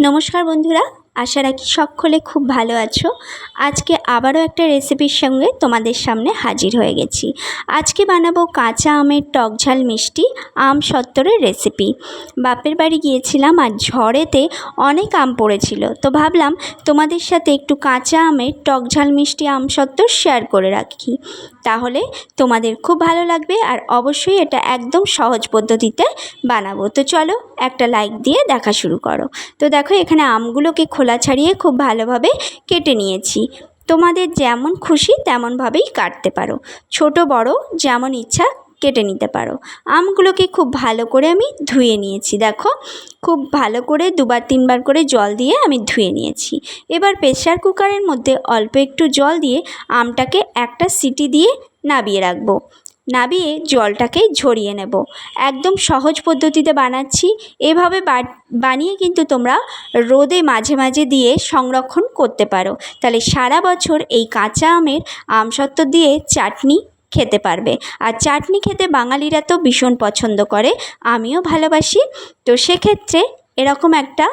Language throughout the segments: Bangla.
নমস্কার বন্ধুরা আশা রাখি সকলে খুব ভালো আছো। আজকে আবারও একটা রেসিপির সঙ্গে তোমাদের সামনে হাজির হয়ে গেছি। আজকে বানাবো কাঁচা আমের টক ঝাল মিষ্টি আম সত্তরের রেসিপি বাপের বাড়ি গিয়েছিলাম আর ঝড়েতে অনেক আম পড়েছিল। তো ভাবলাম তোমাদের সাথে একটু কাঁচা আমের টক ঝাল মিষ্টি আম সত্তর শেয়ার করে রাখি। তাহলে তোমাদের খুব ভালো লাগবে আর অবশ্যই এটা একদম সহজ পদ্ধতিতে বানাবো। তো চলো একটা লাইক দিয়ে দেখা শুরু করো। তো দেখো এখানে আমগুলোকে খোলা ছাড়িয়ে খুব ভালোভাবে কেটে নিয়েছি। তোমাদের যেমন খুশি তেমনভাবেই কাটতে পারো। ছোট, বড় যেমন ইচ্ছা কেটে নিতে পারো। আমগুলোকে খুব ভালো করে আমি ধুয়ে নিয়েছি, দেখো। খুব ভালো করে দুবার, তিনবার করে জল দিয়ে আমি ধুয়ে নিয়েছি। এবার প্রেশার কুকারের মধ্যে অল্প একটু জল দিয়ে আমটাকে একটা সিটি দিয়ে নাবিয়ে রাখব। নাবিয়ে জলটাকে ঝরিয়ে নেব। একদম সহজ পদ্ধতিতে বানাচ্ছি। এভাবে বানিয়ে কিন্তু তোমরা রোদে মাঝে মাঝে দিয়ে সংরক্ষণ করতে পারো। তাহলে সারা বছর এই কাঁচা আমের আমসত্ত্ব দিয়ে চাটনি খেতে পারবে। আর চাটনি খেতে বাঙালিরা তো ভীষণ পছন্দ করে। আমিও ভালোবাসি। তো সেক্ষেত্রে এরকম একটা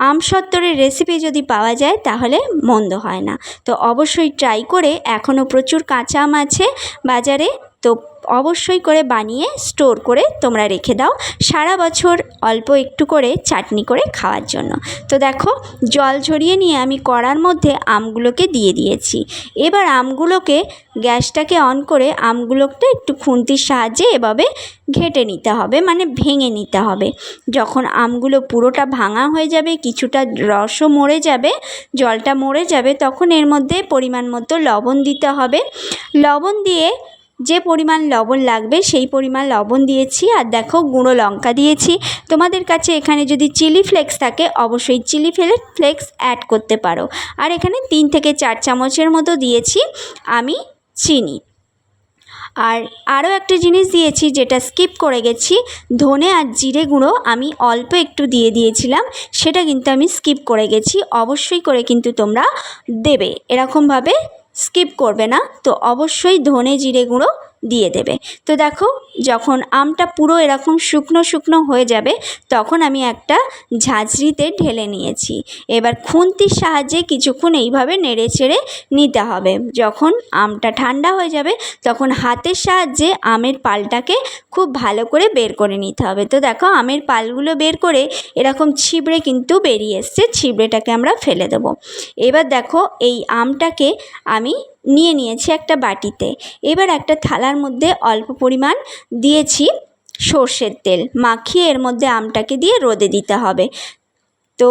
আমসত্তরের রেসিপি যদি পাওয়া যায়, তাহলে মন্দ হয় না। তো অবশ্যই ট্রাই করে এখনও প্রচুর কাঁচা আম আছে বাজারে। তো অবশ্যই করে বানিয়ে স্টোর করে তোমরা রেখে দাও সারা বছর অল্প একটু করে চাটনি করে খাওয়ার জন্য। তো দেখো, জল ঝরিয়ে নিয়ে আমি কড়ার মধ্যে আমগুলোকে দিয়ে দিয়েছি। এবার আমগুলোকে গ্যাসটাকে অন করে আমগুলোকে একটু খুন্তির সাহায্যে এভাবে ঘেটে নিতে হবে মানে ভেঙে নিতে হবে। যখন আমগুলো পুরোটা ভাঙা হয়ে যাবে, কিছুটা রসও মরে যাবে, জলটা মরে যাবে, তখন এর মধ্যে পরিমাণ মতো লবণ দিতে হবে। লবণ দিয়ে যে পরিমাণ লবণ লাগবে সেই পরিমাণ লবণ দিয়েছি আর দেখো গুঁড়ো লঙ্কা দিয়েছি। তোমাদের কাছে এখানে যদি চিলি ফ্লেক্স থাকে অবশ্যই চিলি ফ্লেক্স অ্যাড করতে পারো। আর এখানে তিন থেকে চার চামচের মতো দিয়েছি আমি চিনি। আর আরও একটা জিনিস দিয়েছি যেটা স্কিপ করে গেছি, ধনে আর জিরে গুঁড়ো আমি অল্প একটু দিয়ে দিয়েছিলাম, সেটা কিন্তু আমি স্কিপ করে গেছি, অবশ্যই করে কিন্তু তোমরা দেবে। এরকমভাবে স্কিপ করবে না। তো অবশ্যই ধনে জিরে গুঁড়ো দিয়ে দেবে। তো দেখো, যখন আমটা পুরো এরকম শুকনো শুকনো হয়ে যাবে, তখন আমি একটা ঝাঁঝরিতে ঢেলে নিয়েছি। এবার খুন্তির সাহায্যে কিছুক্ষণ এইভাবে নেড়ে চেড়ে নিতে হবে। যখন আমটা ঠান্ডা হয়ে যাবে, তখন হাতের সাহায্যে আমের পালটাকে খুব ভালো করে বের করে নিতে হবে। তো দেখো, আমের পালগুলো বের করে এরকম ছিবড়ে কিন্তু বেরিয়ে এসছে, ছিবড়েটাকে আমরা ফেলে দেবো। এবার দেখো, এই আমটাকে আমি নিয়ে নিয়েছি একটা বাটিতে। এবার একটা থালার মধ্যে অল্প পরিমাণ দিয়েছি সর্ষের তেল। মাখিয়ে এর মধ্যে আমটাকে দিয়ে রোদে দিতে হবে। তো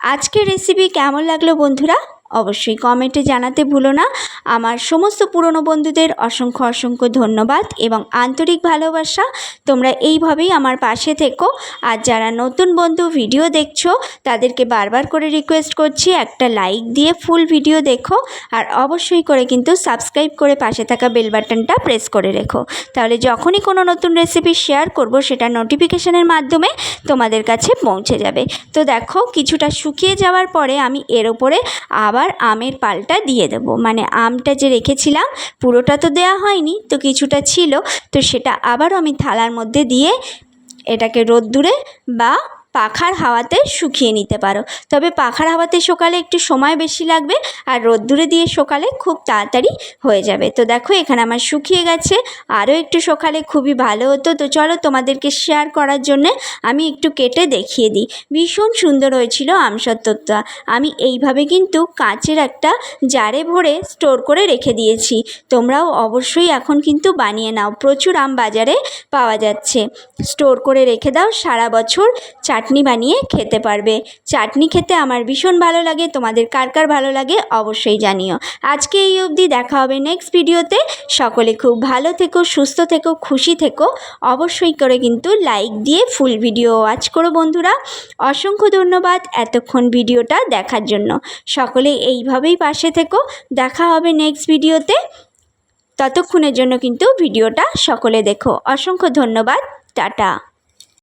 আজকের রেসিপি কেমন লাগল বন্ধুরা? অবশ্যই কমেন্টে জানাতে ভুলো না। আমার সমস্ত পুরনো বন্ধুদের অসংখ্য অসংখ্য ধন্যবাদ এবং আন্তরিক ভালোবাসা। তোমরা এইভাবেই আমার পাশে থেকো। আর যারা নতুন বন্ধু ভিডিও দেখছ, তাদেরকে বারবার করে রিকোয়েস্ট করছি একটা লাইক দিয়ে ফুল ভিডিও দেখো। আর অবশ্যই করে কিন্তু সাবস্ক্রাইব করে পাশে থাকা বেল বাটনটা প্রেস করে রেখো। তাহলে যখনই কোনো নতুন রেসিপি শেয়ার করব, সেটা নোটিফিকেশানের মাধ্যমে তোমাদের কাছে পৌঁছে যাবে। তো দেখো, কিছুটা শুকিয়ে যাওয়ার পরে আমি এর ওপরে আবার আবার আমের পালটা দিয়ে দেব। মানে আমটা যে রেখেছিলাম, পুরোটা তো দেয়া হয়নি, তো কিছুটা ছিল। তো সেটা আবারও আমি থালার মধ্যে দিয়ে এটাকে রোদ্দুরে বা পাখার হাওয়াতে শুকিয়ে নিতে পারো। তবে পাখার হাওয়াতে শোকালে একটু সময় বেশি লাগবে আর রোদ্দুরে দিয়ে শোকালে খুব তাড়াতাড়ি হয়ে যাবে। তো দেখো, এখানে আমার শুকিয়ে গেছে। আরও একটু শোকালে খুবই ভালো হতো। তো চলো তোমাদেরকে শেয়ার করার জন্যে আমি একটু কেটে দেখিয়ে দিই। ভীষণ সুন্দর হয়েছিল আমসত্ত্বটা। আমি এইভাবে কিন্তু কাঁচের একটা জারে ভরে স্টোর করে রেখে দিয়েছি। তোমরাও অবশ্যই এখন কিন্তু বানিয়ে নাও। প্রচুর আম বাজারে পাওয়া যাচ্ছে। স্টোর করে রেখে দাও। সারা বছর চার চাটনি বানিয়ে খেতে পারবে। চাটনি খেতে আমার ভীষণ ভালো লাগে, তোমাদের কার কার ভালো লাগে অবশ্যই জানিও। আজকে এই অবধি দেখা হবে নেক্সট ভিডিওতে সকলে খুব ভালো থেকো, সুস্থ থেকো, খুশি থেকো। অবশ্যই করে কিন্তু লাইক দিয়ে ফুল ভিডিও ওয়াচ করো বন্ধুরা। অসংখ্য ধন্যবাদ এতক্ষণ ভিডিওটা দেখার জন্য। সকলে এইভাবেই পাশে থেকো। দেখা হবে নেক্সট ভিডিওতে ততক্ষণের জন্য কিন্তু ভিডিওটা সকলে দেখো। অসংখ্য ধন্যবাদ। টাটা।